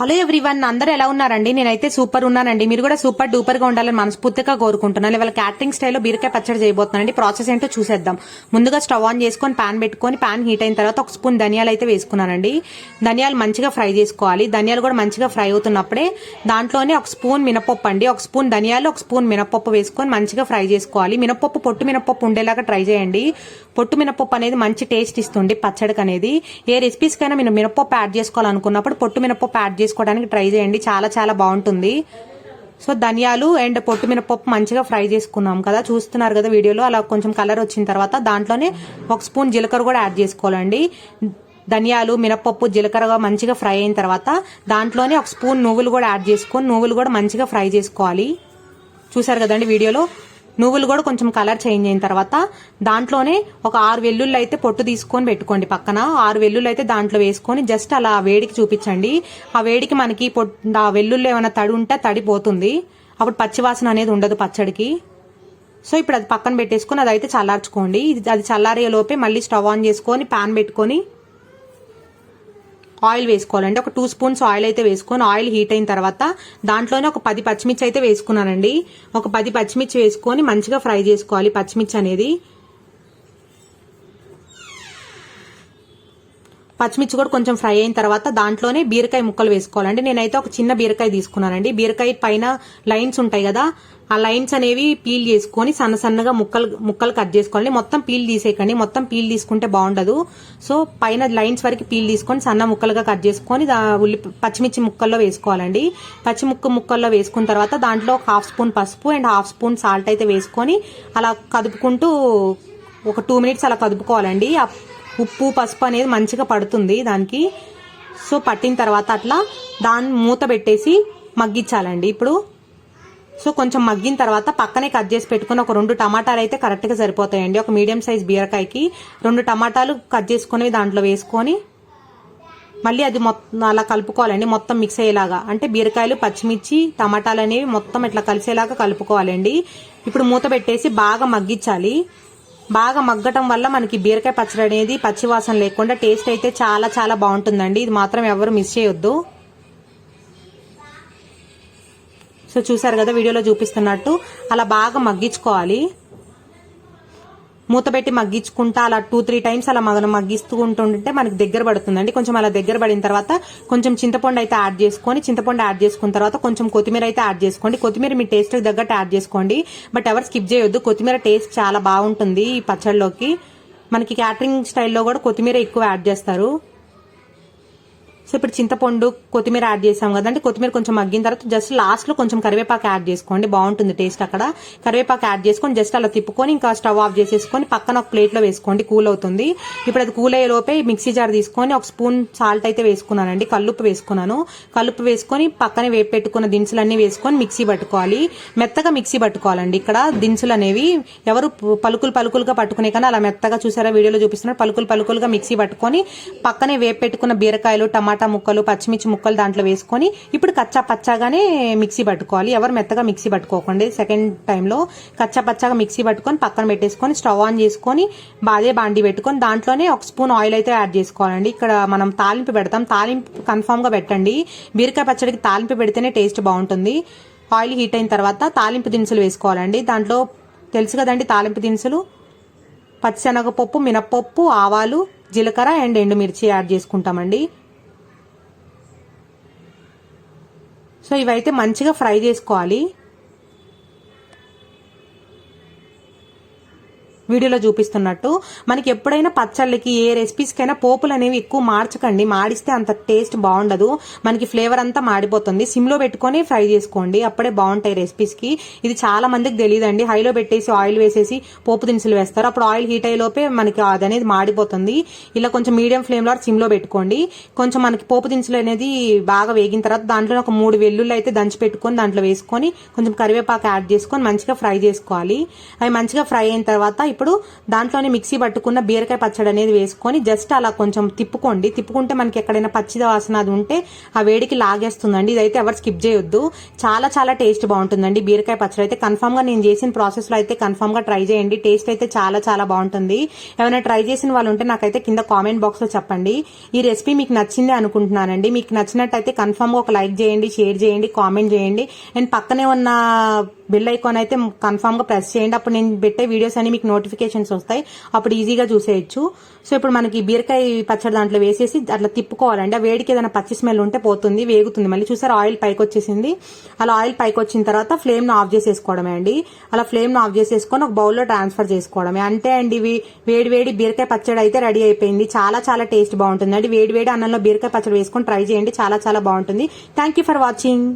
Hello everyone అందరూ ఎలా ఉన్నారండి? నేనైతే సూపర్ ఉన్నానండి. మీరు కూడా సూపర్ డూపర్గా ఉండాలని మనస్ఫూర్తిగా కోరుకుంటున్నాను. ఇవాళ క్యాటరింగ్ స్టైల్లో బీరకాయ పచ్చడి చేయబోతున్నానండి. ప్రాసెస్ ఏంటో చూసేద్దాం. ముందుగా స్టవ్ ఆన్ చేసుకొని పాన్ పెట్టుకొని పాన్ హీట్ అయిన తర్వాత ఒక స్పూన్ ధనియాలు అయితే వేసుకున్నానండి. ధనియాలు మంచిగా ఫ్రై చేసుకోవాలి. ధనియాలు కూడా మంచిగా ఫ్రై అవుతున్నప్పుడే దాంట్లోనే ఒక స్పూన్ మినపప్పు అండి. ఒక స్పూన్ ధనియాలు ఒక స్పూన్ మినపప్పు వేసుకొని మంచిగా ఫ్రై చేసుకోవాలి. మినపప్పు పొట్టు మినపప్పు ఉండేలాగా ట్రై చేయండి. పొట్టు మినపప్పు అనేది మంచి టేస్ట్ ఇస్తుంది. పచ్చడికి అనేది ఏ రెసిపీస్కైనా మీరు మినపప్పు యాడ్ చేసుకోవాలనుకున్నప్పుడు పొట్టు మినపప్పు యాడ్ చేసుకోవడానికి ట్రై చేయండి. చాలా చాలా బాగుంటుంది. సో ధనియాలు అండ్ పొట్టు మినపప్పు మంచిగా ఫ్రై చేసుకున్నాం కదా. చూస్తున్నారు కదా వీడియోలో. అలా కొంచెం కలర్ వచ్చిన తర్వాత దాంట్లోనే ఒక స్పూన్ జీలకర్ర కూడా యాడ్ చేసుకోవాలండి. ధనియాలు మినపప్పు జీలకర్రగా మంచిగా ఫ్రై అయిన తర్వాత దాంట్లోనే ఒక స్పూన్ నువ్వులు కూడా యాడ్ చేసుకొని నువ్వులు కూడా మంచిగా ఫ్రై చేసుకోవాలి. చూసారు కదండి వీడియోలో? నువ్వులు కూడా కొంచెం కలర్ చేంజ్ అయిన తర్వాత దాంట్లోనే ఒక ఆరు వెల్లుల్లు అయితే పొట్టు తీసుకొని పెట్టుకోండి పక్కన. ఆరు వెల్లుల్లు అయితే దాంట్లో వేసుకొని జస్ట్ అలా వేడికి చూపించండి. ఆ వేడికి మనకి పొట్ ఆ వెల్లుల్లి ఏమైనా తడి ఉంటే తడి పోతుంది. అప్పుడు పచ్చివాసన అనేది ఉండదు పచ్చడికి. సో ఇప్పుడు అది పక్కన పెట్టేసుకొని అది అయితే చల్లార్చుకోండి. ఇది అది చల్లారే లోపే మళ్ళీ స్టవ్ ఆన్ చేసుకొని ప్యాన్ పెట్టుకొని ఆయిల్ వేసుకోవాలండి. ఒక టూ స్పూన్స్ ఆయిల్ అయితే వేసుకొని ఆయిల్ హీట్ అయిన తర్వాత దాంట్లోనే ఒక పది పచ్చిమిర్చి అయితే వేసుకున్నానండి. ఒక పది పచ్చిమిర్చి వేసుకొని మంచిగా ఫ్రై చేసుకోవాలి పచ్చిమిర్చి అనేది. పచ్చిమిర్చి కూడా కొంచెం ఫ్రై అయిన తర్వాత దాంట్లోనే బీరకాయ ముక్కలు వేసుకోవాలండి. నేనైతే ఒక చిన్న బీరకాయ తీసుకున్నానండి. బీరకాయ పైన లైన్స్ ఉంటాయి కదా ఆ లైన్స్ అనేవి పీల్ చేసుకొని సన్న సన్నగా ముక్కలు ముక్కలు కట్ చేసుకోవాలి. మొత్తం పీల్ తీసేయకండి. మొత్తం పీల్ తీసుకుంటే బాగుండదు. సో పైన లైన్స్ వరకు పీల్ తీసుకొని సన్న ముక్కలుగా కట్ చేసుకొని ఉల్లి పచ్చిమిర్చి ముక్కల్లో వేసుకోవాలండి. పచ్చి ముక్క ముక్కల్లో వేసుకున్న తర్వాత దాంట్లో ఒక హాఫ్ స్పూన్ పసుపు అండ్ హాఫ్ స్పూన్ సాల్ట్ అయితే వేసుకొని అలా కదుపుకుంటూ ఒక టూ మినిట్స్ అలా కదుపుకోవాలండి. ఉప్పు పసుపు అనేది మంచిగా పడుతుంది దానికి. సో పట్టిన తర్వాత అట్లా దాన్ని మూత పెట్టేసి మగ్గించాలండి ఇప్పుడు. సో కొంచెం మగ్గిన తర్వాత పక్కనే కట్ చేసి పెట్టుకుని ఒక రెండు టమాటాలు అయితే కరెక్ట్గా సరిపోతాయండి. ఒక మీడియం సైజ్ బీరకాయకి రెండు టమాటాలు కట్ చేసుకుని దాంట్లో వేసుకొని మళ్ళీ అది మొత్తం అలా కలుపుకోవాలండి. మొత్తం మిక్స్ అయ్యేలాగా. అంటే బీరకాయలు పచ్చిమిర్చి టమాటాలు అనేవి మొత్తం ఇట్లా కలిసేలాగా కలుపుకోవాలండి. ఇప్పుడు మూత పెట్టేసి బాగా మగ్గించాలి. బాగా మగ్గటం వల్ల మనకి బీరకాయ పచ్చడి అనేది పచ్చివాసన లేకుండా టేస్ట్ అయితే చాలా చాలా బాగుంటుందండి. ఇది మాత్రం ఎవరు మిస్ చేయొద్దు. సో చూసారు కదా వీడియోలో చూపిస్తున్నట్టు అలా బాగా మగ్గించుకోవాలి. మూత పెట్టి మగ్గించుకుంటా అలా టూ త్రీ టైమ్స్ అలా మగ మగ్గిస్తూ ఉంటుంటే మనకి దగ్గర పడుతుందండి కొంచెం అలా దగ్గర పడిన తర్వాత కొంచెం చింతపండు అయితే యాడ్ చేసుకొని చింతపండు యాడ్ చేసుకున్న తర్వాత కొంచెం కొత్తిమీర అయితే యాడ్ చేసుకోండి. కొత్తిమీర మీ టేస్ట్ తగ్గట్టు యాడ్ చేసుకోండి. బట్ ఎవరు స్కిప్ చేయొద్దు. కొత్తిమీర టేస్ట్ చాలా బాగుంటుంది ఈ పచ్చళ్ళలోకి మనకి క్యాటరింగ్ స్టైల్లో కూడా కొత్తిమీర ఎక్కువ యాడ్ చేస్తారు. సో ఇప్పుడు చింతపండు కొత్తిమీర యాడ్ చేసాం కదండి కొత్తిమీర కొంచెం మగ్గిన తర్వాత జస్ట్ లాస్ట్లో కొంచెం కరివేపాకు యాడ్ చేసుకోండి. బాగుంటుంది టేస్ట్ అక్కడ. కరివేపాకు యాడ్ చేసుకొని జస్ట్ అలా తిప్పుకొని ఇంకా స్టవ్ ఆఫ్ చేసేసుకొని పక్కన ఒక ప్లేట్లో వేసుకోండి. కూల్ అవుతుంది. ఇప్పుడు అది కూల్ అయ్యే లోపే మిక్సీ జార్ తీసుకొని ఒక స్పూన్ సాల్ట్ అయితే వేసుకున్నానండి. కల్లుప్పు వేసుకున్నాను. కల్లుప్పు వేసుకొని పక్కనే వేపు పెట్టుకున్న దినుసులన్నీ వేసుకొని మిక్సీ పట్టుకోవాలి. మెత్తగా మిక్సీ పట్టుకోవాలండి ఇక్కడ. దినుసులు అనేవి ఎవరు పలుకులు పలుకులుగా పట్టుకునే కానీ అలా మెత్తగా చూసారా? వీడియోలో చూపిస్తున్నారు. పలుకులు పలుకులుగా మిక్సీ పట్టుకొని పక్కనే వేపు పెట్టుకున్న బీరకాయలు టమాటా ముక్కలు పచ్చిమిర్చి ముక్కలు దాంట్లో వేసుకొని ఇప్పుడు కచ్చా పచ్చాగానే మిక్సీ పట్టుకోవాలి. ఎవరు మెత్తగా మిక్సీ పట్టుకోకండి. సెకండ్ టైంలో కచ్చా పచ్చాగా మిక్సీ పట్టుకొని పక్కన పెట్టేసుకొని స్టవ్ ఆన్ చేసుకొని బాదే బాండి పెట్టుకొని దాంట్లోనే ఒక స్పూన్ ఆయిల్ అయితే యాడ్ చేసుకోవాలండి. ఇక్కడ మనం తాలింపు పెడతాం. తాలింపు కన్ఫామ్గా పెట్టండి. బీరకాయ పచ్చడికి తాలింపు పెడితేనే టేస్ట్ బాగుంటుంది. ఆయిల్ హీట్ అయిన తర్వాత తాలింపు దినుసులు వేసుకోవాలండి. దాంట్లో తెలుసు కదండి తాలింపు దినుసులు? పచ్చిశనగపప్పు మినప్పప్పు ఆవాలు జీలకర్ర అండ్ ఎండుమిర్చి యాడ్ చేసుకుంటామండి. సో ఇవైతే మంచిగా ఫ్రై చేసుకోవాలి. వీడియోలో చూపిస్తున్నట్టు మనకి ఎప్పుడైనా పచ్చళ్ళకి ఏ రెసిపీస్కైనా పోపులు అనేవి ఎక్కువ మార్చకండి. మాడిస్తే అంత టేస్ట్ బాగుండదు. మనకి ఫ్లేవర్ అంతా మాడిపోతుంది. సిమ్లో పెట్టుకొని ఫ్రై చేసుకోండి. అప్పుడే బాగుంటాయి రెసిపీస్కి. ఇది చాలా మందికి తెలియదండి హైలో పెట్టేసి ఆయిల్ వేసేసి పోపు దినుసులు వేస్తారు. అప్పుడు ఆయిల్ హీట్ అయ్యే లోపే మనకి అది అనేది మాడిపోతుంది. ఇలా కొంచెం మీడియం ఫ్లేమ్లో సిమ్లో పెట్టుకోండి. కొంచెం మనకి పోపు దినుసులు అనేది బాగా వేగిన తర్వాత దాంట్లో ఒక మూడు వెల్లుల్లు అయితే దంచి పెట్టుకొని దాంట్లో వేసుకొని కొంచెం కరివేపాకు యాడ్ చేసుకొని మంచిగా ఫ్రై చేసుకోవాలి. అవి మంచిగా ఫ్రై అయిన తర్వాత ఇప్పుడు దాంట్లోనే మిక్సీ పట్టుకున్న బీరకాయ పచ్చడి అనేది వేసుకొని జస్ట్ అలా కొంచెం తిప్పుకోండి. తిప్పుకుంటే మనకి ఎక్కడైనా పచ్చి వాసన అది ఉంటే ఆ వేడికి లాగేస్తుందండి. ఇదైతే ఎవరు స్కిప్ చేయొద్దు. చాలా చాలా టేస్ట్ బాగుంటుందండి బీరకాయ పచ్చడి. అయితే కన్ఫామ్గా నేను చేసిన ప్రాసెస్లో అయితే కన్ఫామ్గా ట్రై చేయండి. టేస్ట్ అయితే చాలా చాలా బాగుంటుంది. ఏమైనా ట్రై చేసిన వాళ్ళు ఉంటే నాకైతే కింద కామెంట్ బాక్స్లో చెప్పండి. ఈ రెసిపీ మీకు నచ్చింది అనుకుంటున్నానండి. మీకు నచ్చినట్టయితే కన్ఫామ్గా ఒక లైక్ చేయండి షేర్ చేయండి కామెంట్ చేయండి. అండ్ పక్కనే ఉన్న బెల్ ఐకాన్ అయితే కన్ఫామ్గా ప్రెస్ చేయండి. అప్పుడు నేను పెట్టే వీడియోస్ అన్ని మీకు నోటిఫికేషన్స్ వస్తాయి. అప్పుడు ఈజీగా చూసేయచ్చు. సో ఇప్పుడు మనకి బీరకాయ పచ్చడి దాంట్లో వేసేసి అట్లా తిప్పుకోవాలండి. ఆ వేడికి ఏదైనా పచ్చి స్మెల్ ఉంటే పోతుంది వేగుతుంది. మళ్ళీ చూసారు ఆయిల్ పైకి వచ్చేసింది. అలా ఆయిల్ పైకి వచ్చిన తర్వాత ఫ్లేమ్ను ఆఫ్ చేసేసుకోవడమే అండి. అలా ఫ్లేమ్ను ఆఫ్ చేసేసుకొని ఒక బౌల్లో ట్రాన్స్ఫర్ చేసుకోవడమే. అంటే అండి ఇవి వేడి వేడి బీరకాయ పచ్చడి అయితే రెడీ అయిపోయింది. చాలా చాలా టేస్ట్ బాగుంటుంది అండి వేడి వేడి అన్నంలో బీరకాయ పచ్చడి వేసుకొని ట్రై చేయండి. చాలా చాలా బాగుంటుంది. Thank you for watching